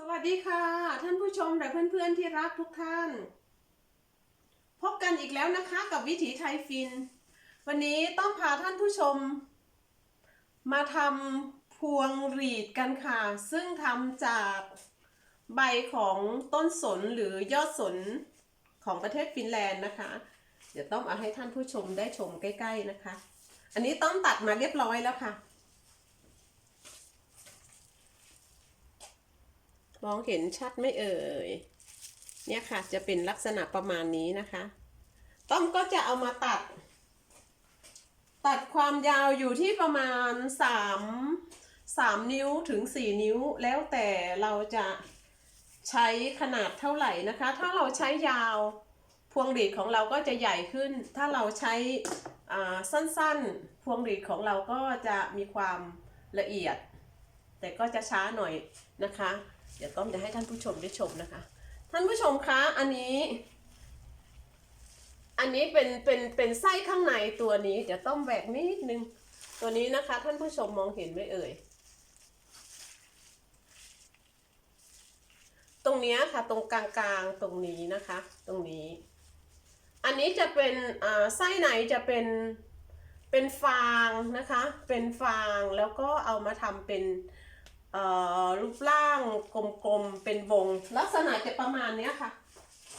สวัสดีค่ะ ท่านผู้ชมและเพื่อนๆที่รักทุกท่าน พบกันอีกแล้วนะคะกับวิถีไทยฟิน วันนี้ต้องพาท่านผู้ชม มาทำพวงหรีดกันค่ะ ซึ่งทำจากใบของต้นสนหรือยอดสนของประเทศฟินแลนด์นะคะ เดี๋ยวต้องเอาให้ท่านผู้ชมได้ชมใกล้ ๆนะคะ อันนี้ต้องตัดมาเรียบร้อยแล้วค่ะ มองเห็นชัดไม่เอ่ย เนี่ยค่ะจะเป็นลักษณะประมาณนี้นะคะ ต้อมก็จะเอามาตัด ตัดความยาวอยู่ที่ประมาณสามสามนิ้วถึงสี่นิ้วแล้วแต่เราจะใช้ขนาดเท่าไหร่นะคะ ถ้าเราใช้ยาวพวงหรีดของเราก็จะใหญ่ขึ้น ถ้าเราใช้สั้นๆ พวงหรีดของเราก็จะมีความละเอียด แต่ก็จะช้าหน่อยนะคะ เดี๋ยวต้อมจะให้ท่านผู้ชมได้ชมนะคะ ท่านผู้ชมคะอันนี้ อันนี้เป็นเป็นเป็นไส้ข้างในตัวนี้ เดี๋ยวต้อมแหวกนิดนึงตัวนี้นะคะ ท่านผู้ชมมองเห็นไหมเอ่ย ตรงนี้ค่ะตรงกลางๆตรงนี้นะคะ ตรงนี้ อันนี้จะเป็นไส้ในจะเป็นเป็นฟางนะคะ เป็นฟางแล้วก็เอามาทำเป็น รูปร่างกลมๆ เป็นวง ลักษณะจะประมาณเนี้ยค่ะ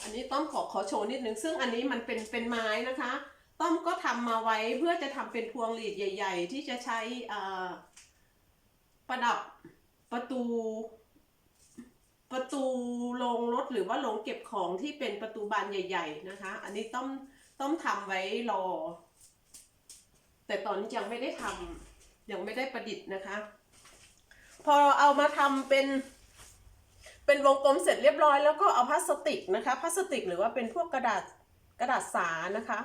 อันนี้ต้อมขอขอโชว์นิดนึง ซึ่งอันนี้มันเป็นเป็นไม้นะคะ ต้อมก็ทำมาไว้เพื่อจะทำเป็นพวงหลีดใหญ่ ๆ ที่จะใช้ประดับประตู ประตูโรงรถหรือว่าโรงเก็บของที่เป็นประตูบานใหญ่ ๆ นะคะ อันนี้ต้อมต้อมทำไว้รอ แต่ตอนนี้ยังไม่ได้ทำยังไม่ได้ประดิษฐ์นะคะ พอเอามาทำเป็น เป็นวงกลมเสร็จเรียบร้อยแล้วก็เอาพลาสติกนะคะ พลาสติกหรือว่าเป็นพวกกระดาษกระดาษสานะคะ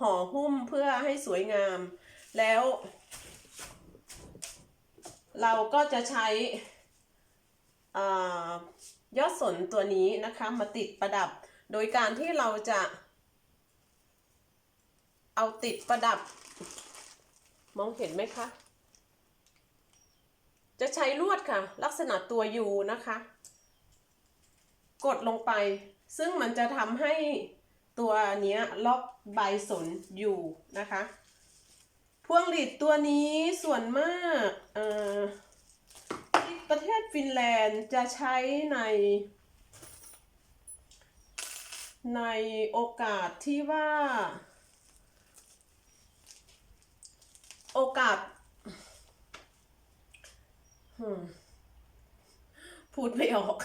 ห่อหุ้มเพื่อให้สวยงาม แล้ว เราก็จะใช้ยอดสนตัวนี้นะคะมาติดประดับ โดยการที่เราจะ เอาติดประดับ มองเห็นไหมคะ จะใช้ลวดค่ะ ลักษณะตัวยูนะคะ กดลงไป ซึ่งมันจะทำให้ตัวเนี้ยล็อกใบสนอยู่นะคะพวงหลีดตัวนี้ส่วนมากที่ประเทศฟินแลนด์จะใช้ใน ในโอกาสที่ว่า โอกาส พูดไม่ออก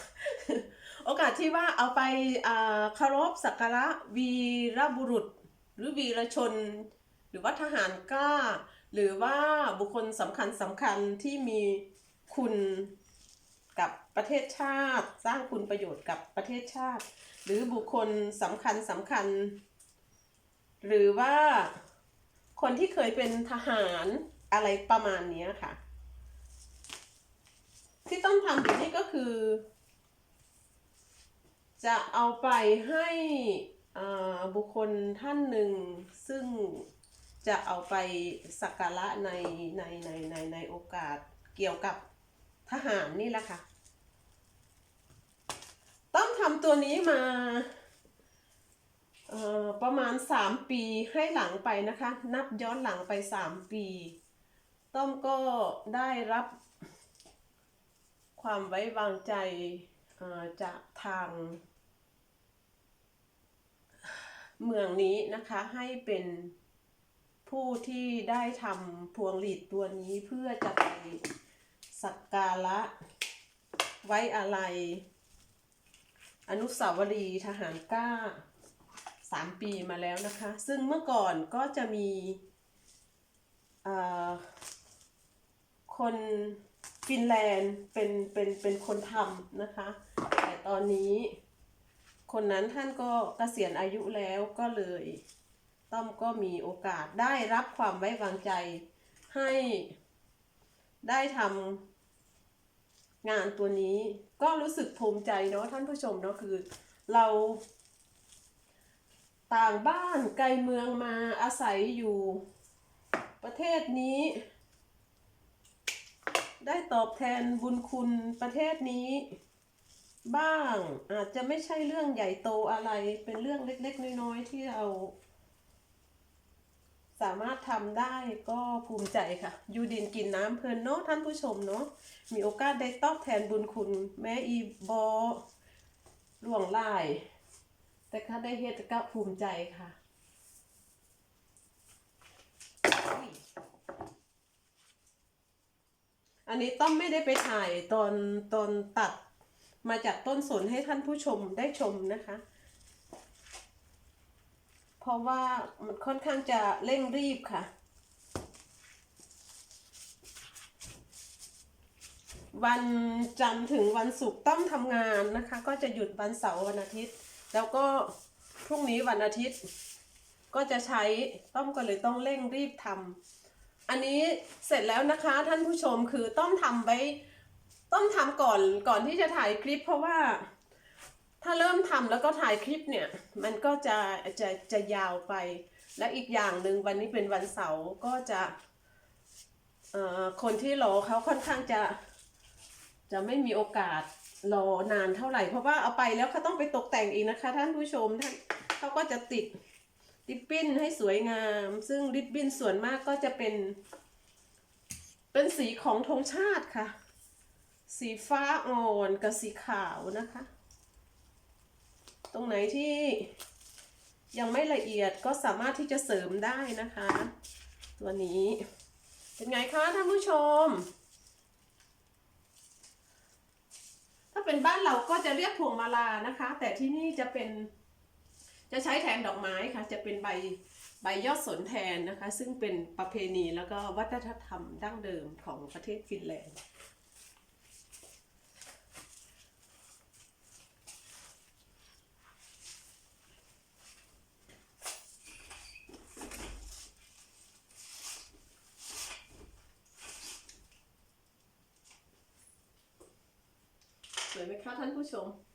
โอกาสที่ว่าเอาไปเคารพสักการะวีรบุรุษ หรือวีรชน หรือว่าทหารกล้า หรือว่าบุคคลสำคัญสำคัญที่มีคุณกับประเทศชาติ สร้างคุณประโยชน์กับประเทศชาติ หรือบุคคลสำคัญสำคัญ หรือว่าคนที่เคยเป็นทหารอะไรประมาณนี้ค่ะ ที่ต้องทำอยู่นี่ก็คือ จะเอาไปให้บุคคลท่านหนึ่ง ซึ่งจะเอาไปสักการะในในในในในโอกาสเกี่ยวกับทหารนี่แหละค่ะ ต้องทำตัวนี้มาประมาณ 3 ปีให้หลังไปนะคะ นับย้อนหลังไป 3 ปี ต้อมก็ได้รับ ความไว้วางใจจากทางเมืองนี้นะคะให้เป็นผู้ที่ได้ทำพวงหลีดตัวนี้เพื่อจะไปสักการะไว้อะไร อนุสาวรีย์ทหารกล้าสามปีมาแล้วนะคะ ซึ่งเมื่อก่อนก็จะมีคน ฟินแลนด์เป็นเป็นเป็นคนทำนะคะ แต่ตอนนี้ คนนั้นท่านก็เกษียณอายุแล้วก็เลย ต้อมก็มีโอกาสได้รับความไว้วางใจให้ได้ทำงานตัวนี้ก็รู้สึกภูมิใจเนาะท่านผู้ชมเนาะคือเรา ต่างบ้านไกลเมืองมาอาศัยอยู่ประเทศนี้ ได้ตอบแทนบุญคุณประเทศนี้ บ้างอาจจะไม่ใช่เรื่องใหญ่โตอะไรเป็นเรื่องเล็กๆ น้อยๆ ที่เรา สามารถทำได้ก็ภูมิใจค่ะ ยูดินกินน้ำเพลินเนาะท่านผู้ชมเนาะมีโอกาสได้ตอบแทนบุญคุณ แม้อีบอล่วงลาย แต่ถ้าได้เฮ็ดก็ภูมิใจค่ะ อันนี้ต้อมไม่ได้ไปถ่ายตอนตอนตัดมาจากต้นสนให้ท่านผู้ชมได้ชมนะคะ เพราะว่ามันค่อนข้างจะเร่งรีบค่ะ วันจันทร์ถึงวันศุกร์ต้องทำงานนะคะ ก็จะหยุดวันเสาร์วันอาทิตย์ แล้วก็พรุ่งนี้วันอาทิตย์ ก็จะใช้ต้อมก็เลยต้องเร่งรีบทำ อันนี้เสร็จแล้วนะคะท่านผู้ชมคือต้องทำไว้ต้องทำก่อนก่อนที่จะถ่ายคลิป เพราะว่าถ้าเริ่มทำแล้วก็ถ่ายคลิปเนี่ย มันก็จะจะจะยาวไป และอีกอย่างหนึ่งวันนี้เป็นวันเสาร์ก็จะคนที่รอเขาค่อนข้างจะจะไม่มีโอกาสรอนานเท่าไหร่ เพราะว่าเอาไปแล้วเขาต้องไปตกแต่งอีกนะคะ ท่านผู้ชมท่านเขาก็จะติด ริบบิ้นให้สวยงาม ซึ่งริบบิ้นส่วนมากก็จะเป็น เป็นสีของธงชาติค่ะ สีฟ้าอ่อนกับสีขาวนะคะ ตรงไหนที่ยังไม่ละเอียดก็สามารถที่จะเสริมได้นะคะ ตัวนี้เป็นไงคะท่านผู้ชม ถ้าเป็นบ้านเราก็จะเรียกพวงมาลานะคะ แต่ที่นี่จะเป็น จะใช้แทนดอกไม้ค่ะ จะเป็นใบใบยอดสนแทนนะคะ ซึ่งเป็นประเพณีแล้วก็วัฒนธรรมดั้งเดิมของประเทศฟินแลนด์สวยไหมคะท่านผู้ชม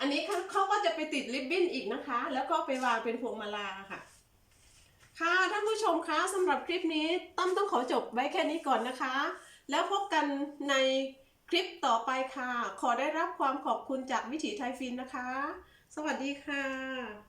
อันนี้เขาเขาก็จะไปติดริบบิ้นอีกนะคะ แล้วก็ไปวางเป็นพวงมาลาค่ะ ค่ะท่านผู้ชมคะสำหรับคลิปนี้ต้อมต้องขอจบไว้แค่นี้ก่อนนะคะ แล้วพบกันในคลิปต่อไปค่ะ ขอได้รับความขอบคุณจากวิถีไทยฟินนะคะ สวัสดีค่ะ